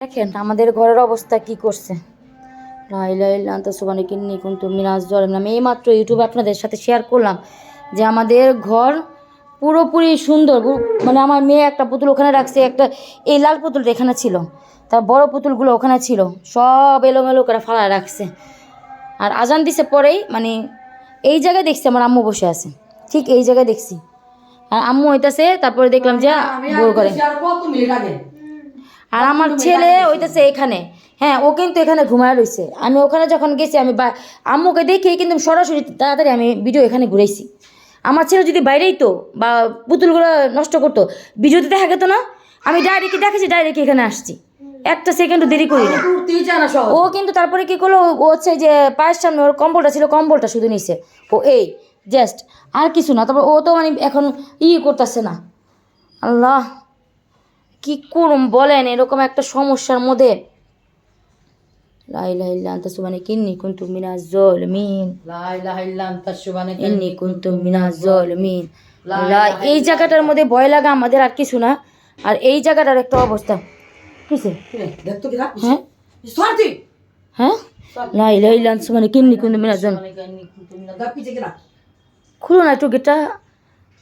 দেখেন আমাদের ঘরের অবস্থা কি করছে? লাইলাইল্লান্তা সুবানি কিন্নি কিন্তু মিনাজ জলেম। আমি এইমাত্র ইউটিউবে আপনাদের সাথে শেয়ার করলাম যে আমাদের ঘর পুরোপুরি সুন্দর। মানে আমার মেয়ে একটা পুতুল ওখানে রাখছে একটা এই লাল পুতুলটা এখানে ছিল। তার বড় পুতুলগুলো ওখানে ছিল। সব এলোমেলো করে ফালায় রাখছে। আর আজান দিছে পরেই মানে এই জায়গায় দেখছি আমার আম্মু বসে আছে। ঠিক এই জায়গায় দেখছি। আর আম্মু হইতাছে তারপরে দেখলাম যে বউ করে আর আমার ছেলে ওইটাছে এখানে। হ্যাঁ ও কিন্তু এখানে ঘুমায় রয়েছে আমি ওখানে যখন গেছি আমি বা আম্মুকে দেখি কিন্তু সরাসরি তাড়াতাড়ি আমি ভিডিও এখানে ঘুরাইছি। আমার ছেলে যদি বাইরেই তো বা পুতুলগুলো নষ্ট করতো ভিডিওতে দেখা যেত না। আমি ডাইরেক্ট দেখেছি ডাইরেক্ট এখানে আসছি। একটা সেকেন্ডও দেরি করি না। ও কিন্তু তারপরে কি করল ও হচ্ছে যে পায়ের সামনে ওর কম্বলটা ছিল কম্বলটা শুধু নিছে। ও এই জাস্ট আর কিছু না। তারপর ও তো মানে এখন ই করতেছে না। আল্লাহ কি করুম বলেন? এরকম একটা সমস্যার মধ্যে। লাইলা ইল্লা আনতা সুবহানাকা কিন্নি কুনতু মিনাজ জালিমিন ইন্নি কুনতু মিনাজ জালিমিন আল্লাহ এই জায়গাটার মধ্যে ভয় লাগা আমাদের আর কিছু না। আর এই জায়গাটার একটা অবস্থা। কিসে? হ্যাঁ? হ্যাঁ? লাইলা ইল্লা আনতা সুবহানাকা কিন্নি কুনতু মিনাজ জালিমিন খুলো না একটু গেটটা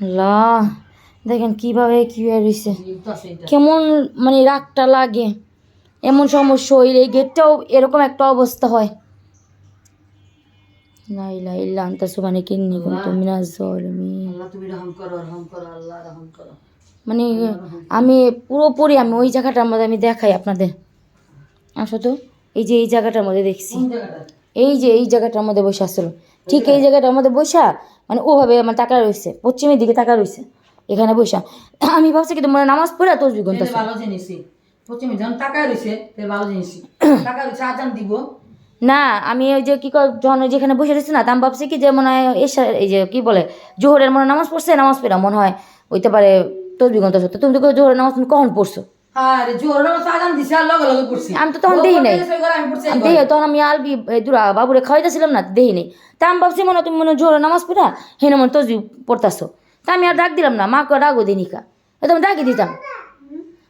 আল্লাহ দেখেন কীভাবে রয়েছে আছে এটা কেমন মানে রাগটা লাগে এমন সমস্যা হইলে এই গেটটাও এরকম একটা অবস্থা হয়। লা ইলাহা ইল্লা আনতা মিনাজ জালিমিন তুমি রহম করো মানে আমি পুরোপুরি আমি ওই জায়গাটার মধ্যে আমি দেখাই আপনাদের। আসো তো এই যে এই জায়গাটার মধ্যে দেখছি। এই যে এই জায়গাটার মধ্যে বসে আসলো ঠিক এই জায়গাটার মধ্যে বসা মানে ওভাবে আমার টাকা রয়েছে পশ্চিমের দিকে টাকা রয়েছে। এখানে বসা। আমি ভাবছি কি তোমরা নামাজ পড়ে গুনতেছো ভালো জিনিসই। পশ্চিমে যখন টাকা রয়েছে ভালো জিনিসই। টাকা রয়েছে আজান দিব। না আমি ওই যে কি যখন যেখানে বসে রয়েছি না তা আমি ভাবছি কি যে মনে হয় এসা এই যে কি বলে জোহরের মনে নামাজ পড়ছে নামাজ পড়া মনে হয় ওইতে পারে তসবি গুনতেছো তো তুমি তো জোহরের নামাজ তুমি কখন পড়ছো? দিছে আর লগে লগে পড়ছি। আমি তো তখন দেই নাই। তখন আমি আলবি দুরা বাবুরে খাওয়াইতেছিলাম না দেহি নেই। তা আমি ভাবছি মনে হয় তুমি মনে নামাজ পড়া হেনে মনে পড়তাছো। তা আমি আর ডাক দিলাম না মাকে ডাকও দিই নিকা এ তো ডাকি দিতাম।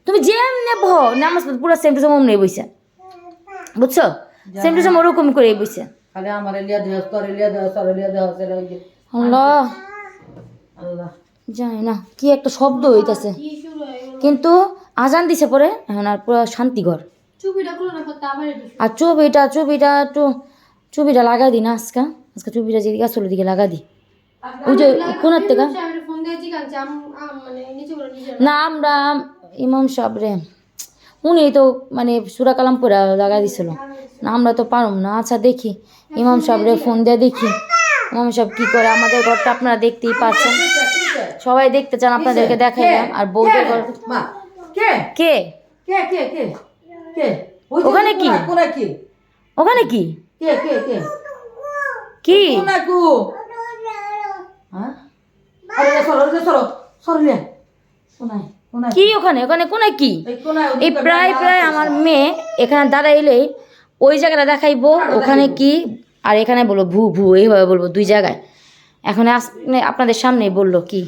তুমি যেমনে নামাজ পড়তে পুরো সেম টু সেম অমনি বইছে বুঝছ? সেম টু সেম ওরকম করে বইছে খালি আমার লিয়া দেহ তোর লিয়া দেহ তোর লিয়া দেহ সেটা ওই যে আল্লাহ। আল্লাহ। জানি না কি একটা শব্দ হইতাছে। কিন্তু আজান দিছে পরে এখন আর পুরো শান্তিঘর। আর চুবিটা চুবিটা একটু চুবিটা লাগা দি না আজকে। আজকে চুবিটা যেদিকে আসলে দিকে লাগা দি ওই যে কোনার থেকে? না আমরা ইমাম সাহেব রে উনি তো মানে সুরা কালাম করে লাগা দিছিল। না আমরা তো পারুম না। আচ্ছা দেখি। ইমাম সাহেব রে ফোন দিয়ে দেখি। ইমাম সাহেব কি করে? আমাদের ঘরটা আপনারা দেখতেই পাচ্ছেন। সবাই দেখতে চান আপনাদেরকে দেখাইলাম। আর বউদের ঘর মা। কে? কে? কে কে কে? কে? ওখানে কি? কোনা- কোনা কি? ওখানে কি? কে কে কে? কি? কোনা কু হ্যাঁ? আরে সরো সরো সরো লে। কোনায় কোনায় কি ওখানে? ওখানে কোনায় কি? এই প্রায় প্রায় আমার মেয়ে এখানে দাঁড়াইলেই ওই জায়গাটা দেখাইবো ওখানে কি? আর এখানে বলব ভু ভু এইভাবে বলব দুই জায়গায়। এখন আস- আপনাদের সামনেই বলল কি?